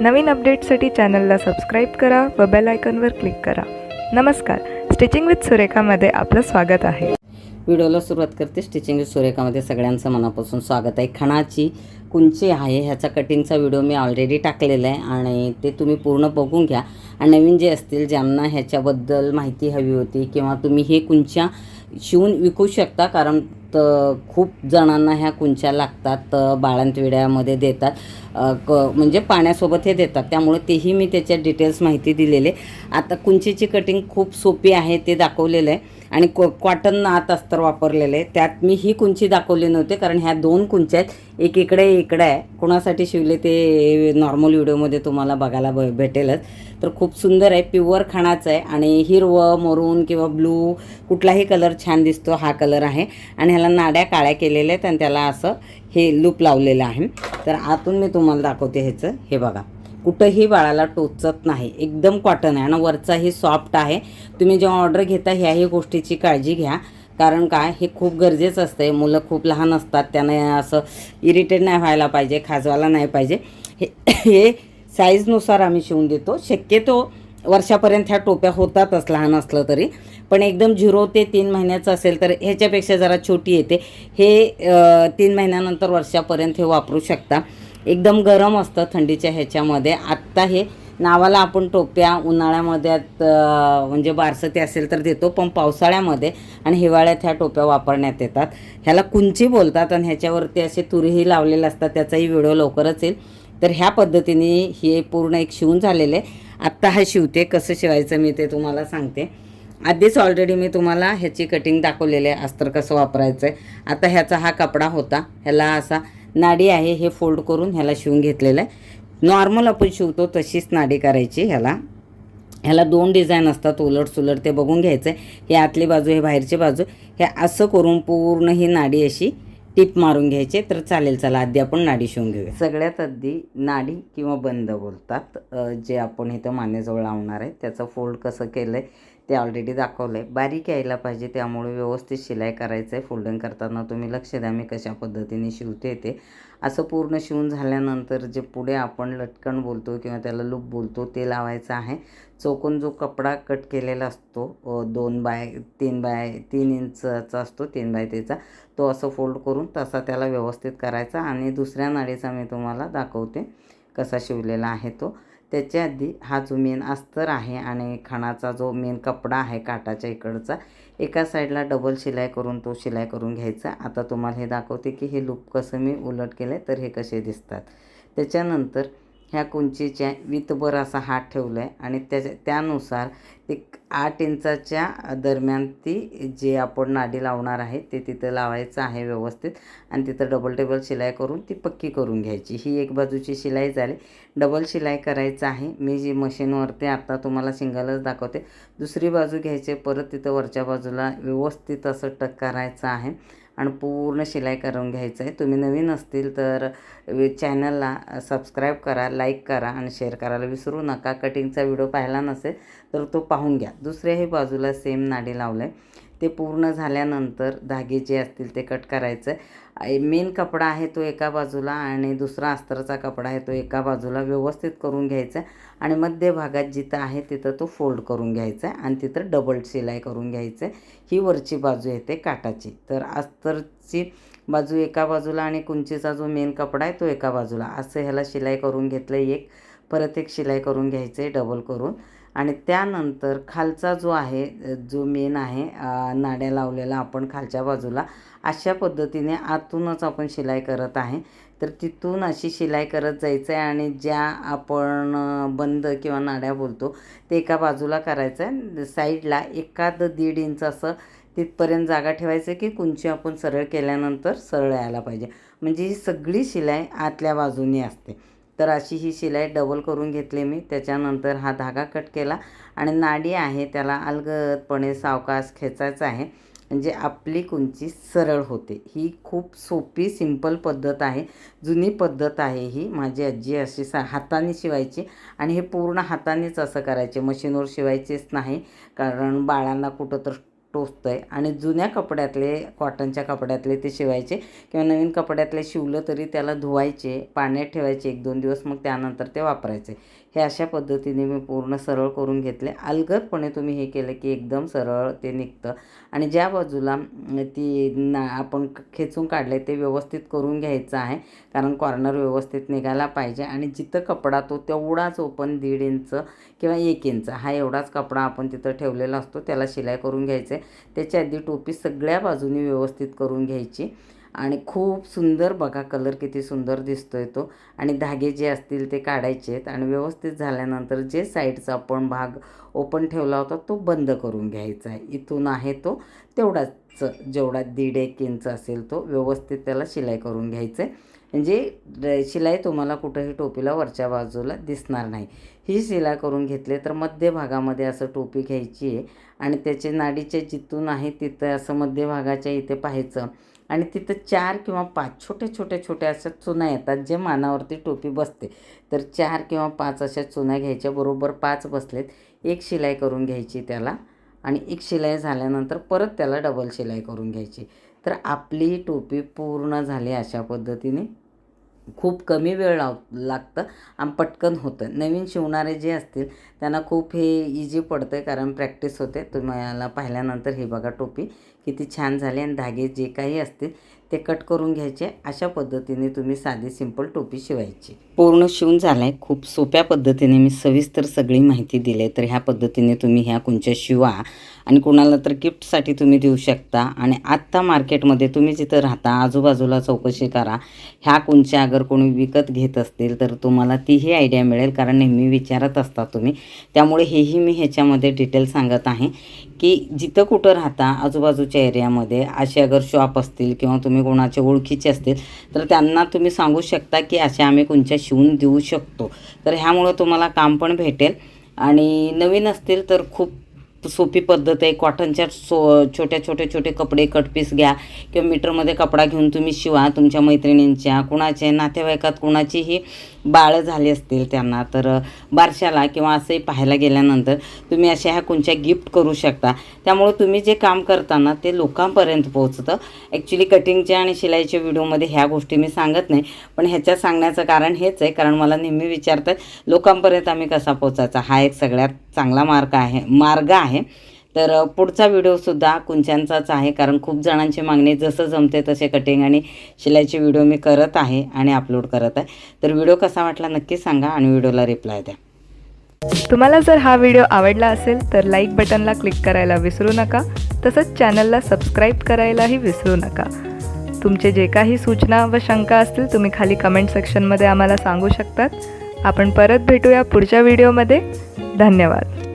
नवीन अपडेटसाठी चॅनलला सबस्क्राईब करा व बेल आयकॉनवर क्लिक करा. नमस्कार. स्टिचिंग विथ सुरेखामध्ये आपलं स्वागत आहे. व्हिडिओला सुरुवात करते स्टिचिंग विथ सुरेखामध्ये सगळ्यांचं मनापासून स्वागत आहे. खणाची कुंची आहे ह्याचा कटिंगचा व्हिडिओ मी ऑलरेडी टाकलेला आहे आणि ते तुम्ही पूर्ण बघून घ्या. आणि नवीन जे असतील ज्यांना ह्याच्याबद्दल माहिती हवी होती किंवा तुम्ही हे कुंच्या शिवून विकू शकता कारण तर खूप जणांना ह्या कुंच्या लागतात बाळंतविड्यामध्ये देतात. क म्हणजे पाण्यासोबत हे देतात. त्यामुळे तेही मी त्याच्या डिटेल्स माहिती दिलेले. आता कुंचीची कटिंग खूप सोपी आहे ते दाखवलेलं आहे. आणि कॉ कॉटन नात अस्तर वापरलेले. आहे त्यात मी ही कुंची दाखवली नव्हते कारण ह्या दोन कुंच्या आहेत. एक इकडे इकडे आहे. कोणासाठी शिवले ते नॉर्मल व्हिडिओमध्ये तुम्हाला बघायला ब भेटेलच. तर खूप सुंदर आहे प्युअर खाणाचं आहे. आणि हिरवं मरून किंवा ब्लू कुठलाही कलर छान दिसतो हा कलर आहे. आणि ह्याला नाड्या काळ्या केलेल्या आहेत आणि त्याला असं हे लूप लावलेलं आहे. तर आतून मी तुम्हाला दाखवते ह्याचं. हे बघा. कुठंही बाळाला टोचत नाही. एकदम कॉटन आहे आणि वरचाही सॉफ्ट आहे. तुम्ही जेव्हा ऑर्डर घेता ह्याही गोष्टीची काळजी घ्या. कारण काय? हे खूप गरजेचं असतं मुलं खूप लहान असतात. त्यांना असं इरिटेट नाही व्हायला पाहिजे खाजवायला नाही पाहिजे. हे हे साईजनुसार आम्ही शिवून देतो. शक्यतो वर्षापर्यंत ह्या टोप्या होतातच लहान असलं तरी. पण एकदम झिरो ते तीन महिन्याचं असेल तर ह्याच्यापेक्षा जरा छोटी येते. हे तीन महिन्यानंतर वर्षापर्यंत हे वापरू शकता. एकदम गरम असतं थंडीच्या ह्याच्यामध्ये. आत्ता हे नावाला आपण टोप्या उन्हाळ्यामध्ये म्हणजे बारसती असेल तर देतो पण पावसाळ्यामध्ये आणि हिवाळ्यात ह्या टोप्या वापरण्यात येतात. ह्याला कुंची बोलतात आणि ह्याच्यावरती असे तुरीही लावलेले असतात त्याचाही व्हिडिओ लवकरच येईल. तर ह्या पद्धतीने हे पूर्ण एक शिवून झालेलं. आहे आत्ता हा शिवते कसं शिवायचं मी ते तुम्हाला सांगते. आधीच ऑलरेडी मी तुम्हाला ह्याची कटिंग दाखवलेली आहे अस्तर कसं वापरायचं आहे आता ह्याचा हा कपडा होता ह्याला असा नाडी आहे हे फोल्ड करून ह्याला शिवून घेतलेलं आहे. नॉर्मल आपण शिवतो तशीच नाडी करायची ह्याला. ह्याला दोन डिझाईन असतात उलट सुलट ते बघून घ्यायचं आहे हे आतली बाजू हे बाहेरची बाजू हे असं करून पूर्ण ही नाडी अशी टिप मारून घ्यायचे. तर चालेल चला आधी आपण नाडी शिवून घेऊया. सगळ्यात आधी नाडी किंवा बंद बोलतात जे आपण इथं मानेजवळ लावणार आहे त्याचं फोल्ड कसं केलं आहे ते ऑलरेडी दाखवलं आहे बारीक यायला पाहिजे त्यामुळे व्यवस्थित शिलाई करायचं आहे फोल्डिंग करताना तुम्ही लक्ष द्या मी कशा पद्धतीने शिवते ते. असं पूर्ण शिवून झाल्यानंतर जे पुढे आपण लटकन बोलतो किंवा त्याला लूप बोलतो ते लावायचं आहे. चौकोन जो कपडा कट केलेला असतो दोन बाय तीन बाय तीन इंचचा असतो तीन बाय तेचा तो असं फोल्ड करून तसा त्याला व्यवस्थित करायचा. आणि दुसऱ्या नाडीचा मी तुम्हाला दाखवते कसा शिवलेला आहे तो. त्याच्या आधी हा जो मेन अस्तर आहे आणि खणाचा जो मेन कपडा आहे काटाच्या इकडचा एका साईडला डबल शिलाई करून तो शिलाई करून घ्यायचा. आता तुम्हाला हे दाखवते की हे लूप कसं मी उलट केलं तर हे कसे दिसतात. त्याच्यानंतर ह्या कुंचीच्या वितभर असा हात ठेवला आहे आणि त्याच्या त्यानुसार एक आठ इंचाच्या दरम्यान ती जे आपण नाडी लावणार आहे ते तिथं लावायचं आहे व्यवस्थित. आणि तिथं डबल टेबल शिलाई करून ती पक्की करून घ्यायची. ही एक बाजूची शिलाई झाली. डबल शिलाई करायचं आहे. मी जी मशीनवरती आता तुम्हाला सिंगलच दाखवते. दुसरी बाजू घ्यायची. परत तिथं वरच्या बाजूला व्यवस्थित असं टक करायचं आहे. आणि पूर्ण शिलाई करून घ्यायचं आहे. तुम्ही नवीन असतील तर चॅनलला सबस्क्राईब करा लाईक करा आणि शेअर करायला विसरू नका. कटिंगचा व्हिडिओ पाहिला नसेल तर तो पाहून घ्या. दुसऱ्याही बाजूला सेम नाडी लावलं आहे ते पूर्ण झाल्यानंतर धागे जे असतील ते कट करायचं. मेन कपडा आहे तो एका बाजूला आणि दुसरा अस्तरचा कपडा आहे तो एका बाजूला व्यवस्थित करून घ्यायचा. आणि मध्य भागात जिथं आहे तिथं तो फोल्ड करून घ्यायचा आहे आणि तिथं डबल शिलाई करून घ्यायचं. आहे ही वरची बाजू येते काटाची तर अस्तरची बाजू एका बाजूला आणि कुंचीचा जो मेन कपडा आहे तो एका बाजूला. असं ह्याला शिलाई करून घेतलं एक. परत एक शिलाई करून घ्यायचं आहे डबल करून. आणि त्यानंतर खालचा जो आहे जो मेन आहे नाड्या लावलेला आपण खालच्या बाजूला अशा पद्धतीने आतूनच आपण शिलाई करत आहे. तर तिथून अशी शिलाई करत जायचं आहे आणि ज्या आपण बंद किंवा नाड्या बोलतो ते एका बाजूला करायचं आहे साईडला एखाद दीड इंच असं तिथपर्यंत जागा ठेवायचं की कुंची आपण सरळ केल्यानंतर सरळ यायला पाहिजे. म्हणजे ही सगळी शिलाई आतल्या बाजूनी असते. तर अशी ही शिलाई डबल करून घेतली मी. त्याच्यानंतर हा धागा कट केला आणि नाडी आहे त्याला अलगदपणे सावकाश खेचायचा आहे. म्हणजे आपली कुंची सरळ होते. ही खूप सोपी सिंपल पद्धत आहे. जुनी पद्धत आहे ही. माझी आजी अशी सा हाताने शिवायची आणि हे पूर्ण हातानेच असं करायचे. मशीनवर शिवायचेच नाही. कारण बाळांना कुठं तर टोचतं आहे आणि जुन्या कपड्यातले कॉटनच्या कपड्यातले ते शिवायचे किंवा नवीन कपड्यातले शिवलं तरी त्याला धुवायचे पाण्यात ठेवायचे एक दोन दिवस मग त्यानंतर ते वापरायचे. हे अशा पद्धतीने मी पूर्ण सरळ करून घेतले. अलगदपणे तुम्ही हे केलं की एकदम सरळ ते निघतं. आणि ज्या बाजूला ती ना आपण खेचून काढले ते व्यवस्थित करून घ्यायचं आहे. कारण कॉर्नर व्यवस्थित निघायला पाहिजे. आणि जिथं कपडा तो तेवढाच ओपन दीड इंच किंवा एक इंच हा एवढाच कपडा आपण तिथं ठेवलेला असतो. त्याला शिलाई करून घ्यायचं. आहे त्याच्या आधी टोपी सगळ्या बाजूनी व्यवस्थित करून घ्यायची. आणि खूप सुंदर बघा कलर किती सुंदर दिसतोय तो. आणि धागे जे असतील ते काढायचे आहेत आणि व्यवस्थित झाल्यानंतर जे साईडचा आपण भाग ओपन ठेवला होता तो बंद करून घ्यायचा आहे. इथून आहे तो. तेवढाच जेवढा दीड एक इंच असेल तो व्यवस्थित त्याला शिलाई करून घ्यायचं आहे म्हणजे शिलाई तुम्हाला कुठंही टोपीला वरच्या बाजूला दिसणार नाही. ही शिलाई करून घेतली तर मध्य भागामध्ये असं टोपी घ्यायची आहे आणि त्याचे नाडीचे जिथून आहे तिथं असं मध्य भागाच्या इथे पाहायचं. आणि तिथं चार किंवा पाच छोटे छोटे छोटे अशा चुना येतात जे मानावरती टोपी बसते. तर चार किंवा पाच अशा चुना घ्यायच्या बरोबर पाच बसलेत. एक शिलाई करून घ्यायची त्याला आणि एक शिलाई झाल्यानंतर परत त्याला डबल शिलाई करून घ्यायची. तर आपली टोपी पूर्ण झाली अशा पद्धतीने. खूप कमी वेळ लाव लागतं आणि पटकन होतं. नवीन शिवणारे जे असतील त्यांना खूप हे इझी पडतं आहे कारण प्रॅक्टिस होते. तुम्हाला पाहिल्यानंतर हे बघा टोपी किती छान झाली आणि धागे जे काही असतील ते कट करून घ्यायचे. अशा पद्धतीने तुम्ही साधी सिंपल टोपी शिवायची. पूर्ण शिवून झालं आहे खूप सोप्या पद्धतीने मी सविस्तर सगळी माहिती दिली आहे तर ह्या पद्धतीने तुम्ही ह्या कुंच्या शिवा आणि कोणाला तर गिफ्टसाठी तुम्ही देऊ शकता. आणि आत्ता मार्केटमध्ये तुम्ही जिथं राहता आजूबाजूला चौकशी करा. ह्या कुंच्या अगर कोणी विकत घेत असतील तर तुम्हाला तीही आयडिया मिळेल. कारण नेहमी विचारत असता तुम्ही. त्यामुळे हेही मी ह्याच्यामध्ये डिटेल सांगत आहे. की जिथं कुठं राहता आजूबाजूच्या एरियामध्ये असे अगर शॉप असतील किंवा तुम्ही कोणाचे ओळखीचे असतील तर त्यांना तुम्ही सांगू शकता की अशा आम्ही कोणच्या शिवून देऊ शकतो. तर ह्यामुळं तुम्हाला काम पण भेटेल. आणि नवीन असतील तर खूप सोपी पद्धत आहे. कॉटनच्या सो छोट्या छोटे छोटे कपडे कटपीस घ्या. किंवा मीटरमध्ये कपडा घेऊन तुम्ही शिवा तुमच्या मैत्रिणींच्या कुणाच्या नातेवाईकात कुणाचीही बाळं झाली असतील त्यांना. तर बारशाला किंवा असंही पाहायला गेल्यानंतर तुम्ही अशा ह्या कोणत्या गिफ्ट करू शकता. त्यामुळे तुम्ही जे काम करताना ते लोकांपर्यंत पोहोचतं. ॲक्च्युली कटिंगच्या आणि शिलाईच्या व्हिडिओमध्ये ह्या गोष्टी मी सांगत नाही. पण ह्याच्यात सांगण्याचं कारण हेच आहे. कारण मला नेहमी विचारतात लोकांपर्यंत आम्ही कसा पोचायचा हा एक सगळ्यात चांगला मार्ग आहे मार्ग आहे. तर पुढचा व्हिडिओसुद्धा कुंच्यांचाच आहे कारण खूप जणांची मागणी जसं जमते तसे कटिंग आणि शिलाईचे व्हिडिओ मी करत आहे आणि अपलोड करत आहे. तर व्हिडिओ कसा वाटला नक्की सांगा आणि व्हिडिओला रिप्लाय द्या. तुम्हाला जर हा व्हिडिओ आवडला असेल तर लाईक बटनला क्लिक करायला विसरू नका तसंच चॅनलला सबस्क्राईब करायलाही विसरू नका. तुमचे जे काही सूचना व शंका असतील तुम्ही खाली कमेंट सेक्शनमध्ये आम्हाला सांगू शकतात. आपण परत भेटूया पुढच्या व्हिडिओमध्ये. धन्यवाद.